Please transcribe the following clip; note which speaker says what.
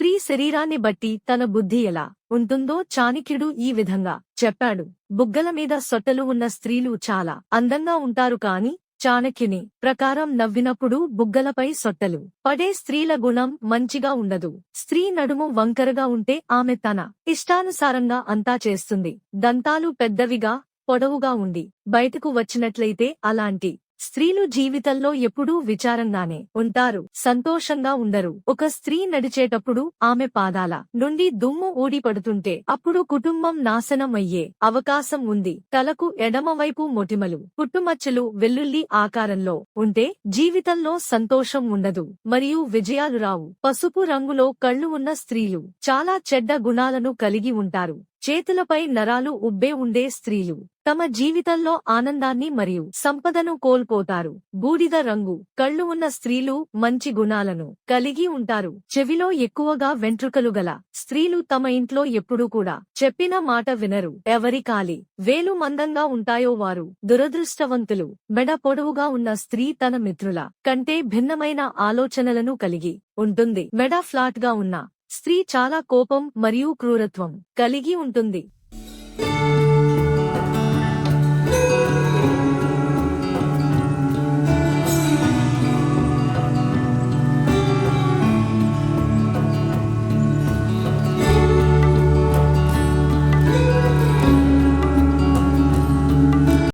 Speaker 1: స్త్రీ శరీరాన్ని బట్టి తన బుద్ధి ఎలా ఉంటుందో చాణక్యుడు ఈ విధంగా చెప్పాడు. బుగ్గల మీద సొట్టలు ఉన్న స్త్రీలు చాలా అందంగా ఉంటారు కాని చాణక్యుని ప్రకారం నవ్వినప్పుడు బుగ్గలపై సొట్టలు పడే స్త్రీల గుణం మంచిగా ఉండదు. స్త్రీ నడుము వంకరగా ఉంటే ఆమె తన ఇష్టానుసారంగా అంతా చేస్తుంది. దంతాలు పెద్దవిగా పొడవుగా ఉండి బయటకు వచ్చినట్లయితే అలాంటి స్త్రీలు జీవితంలో ఎప్పుడూ విచారంగానే ఉంటారు సంతోషంగా ఉండరు. ఒక స్త్రీ నడిచేటప్పుడు ఆమె పాదాల నుండి దుమ్ము ఊడి పడుతుంటే అప్పుడు కుటుంబం నాశనం అయ్యే అవకాశం ఉంది. తలకు ఎడమవైపు మొటిమలు పుట్టుమచ్చలు వెల్లుల్లి ఆకారంలో ఉంటే జీవితంలో సంతోషం ఉండదు. మరియు విజయాలు రావు. పసుపు రంగులో కళ్ళు ఉన్న స్త్రీలు చాలా చెడ్డ గుణాలను కలిగి ఉంటారు. చేతులపై నరాలు ఉబ్బే ఉండే స్త్రీలు. తమ జీవితంలో ఆనందాన్ని మరియు సంపదను కోల్పోతారు. బూడిద రంగు కళ్ళు ఉన్న స్త్రీలు మంచి గుణాలను కలిగి ఉంటారు. చెవిలో ఎక్కువగా వెంట్రుకలు గల స్త్రీలు తమ ఇంట్లో ఎప్పుడూ కూడా చెప్పిన మాట వినరు. ఎవరి కాలి వేలు మందంగా ఉంటాయో వారు దురదృష్టవంతులు. మెడ పొడవుగా ఉన్న స్త్రీ తన మిత్రుల కంటే భిన్నమైన ఆలోచనలను కలిగి ఉంటుంది. మెడ ఫ్లాట్గా ఉన్న స్త్రీ చాలా కోపం మరియు క్రూరత్వం కలిగి ఉంటుంది.